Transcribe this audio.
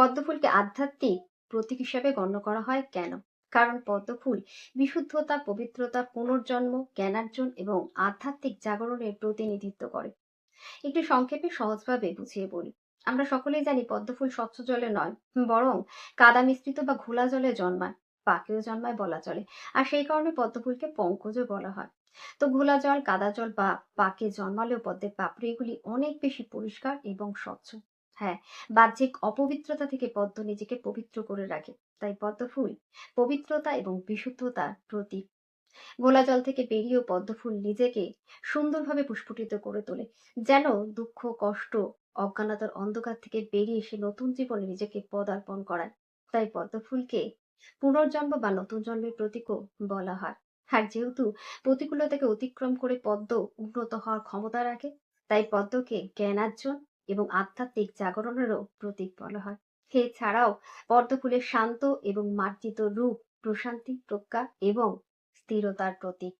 পদ্মফুলকে আধ্যাত্মিক প্রতীক হিসাবে গণ্য করা হয় কেন? কারণ পদ্মফুল বিশুদ্ধতা, পবিত্রতা, পুনর্জন্ম, জ্ঞানার্জন এবং আধ্যাত্মিক জাগরণের প্রতিনিধিত্ব করে। একটু সংক্ষেপে সহজভাবে বুঝিয়ে বলি। আমরা সকলেই জানি পদ্মফুল স্বচ্ছ জলে নয়, বরং কাদা মিশ্রিত বা ঘোলা জলে জন্মায়, পাকেও জন্মায়, বলা চলে, আর সেই কারণে পদ্মফুলকে পঙ্কজও বলা হয়। তো ঘোলা জল, কাদা জল বা পাকে জন্মালেও পদ্মের পাপড়িগুলি অনেক বেশি পরিষ্কার এবং স্বচ্ছ। হ্যাঁ বাহ্যিক অপবিত্রতা থেকে পদ্ম নিজেকে পবিত্র করে রাখে। তাই পদ্ম ফুল পবিত্রতা এবং বিশুদ্ধতার প্রতীক গোলা জল থেকে বেরিয়েও পদ্ম ফুল নিজেকে সুন্দরভাবে পুষ্পটিত করে তোলে। যেন দুঃখ, কষ্ট, অজ্ঞানতার অন্ধকার থেকে বেরিয়ে এসে নতুন জীবনে নিজেকে পদার্পণ করায়। তাই পদ্ম ফুলকে পুনর্জন্ম বা নতুন জন্মের প্রতীকও বলা হয়। আর যেহেতু প্রতিকূলতাকে অতিক্রম করে পদ্ম উন্নত হওয়ার ক্ষমতা রাখে, তাই পদ্মকে জ্ঞানার্জন এবং আধ্যাত্মিক জাগরণেরও প্রতীক বলা হয়। এছাড়াও ছাড়াও পদ্মফুলের শান্ত এবং মার্জিত রূপ প্রশান্তি, প্রজ্ঞা এবং স্থিরতার প্রতীক।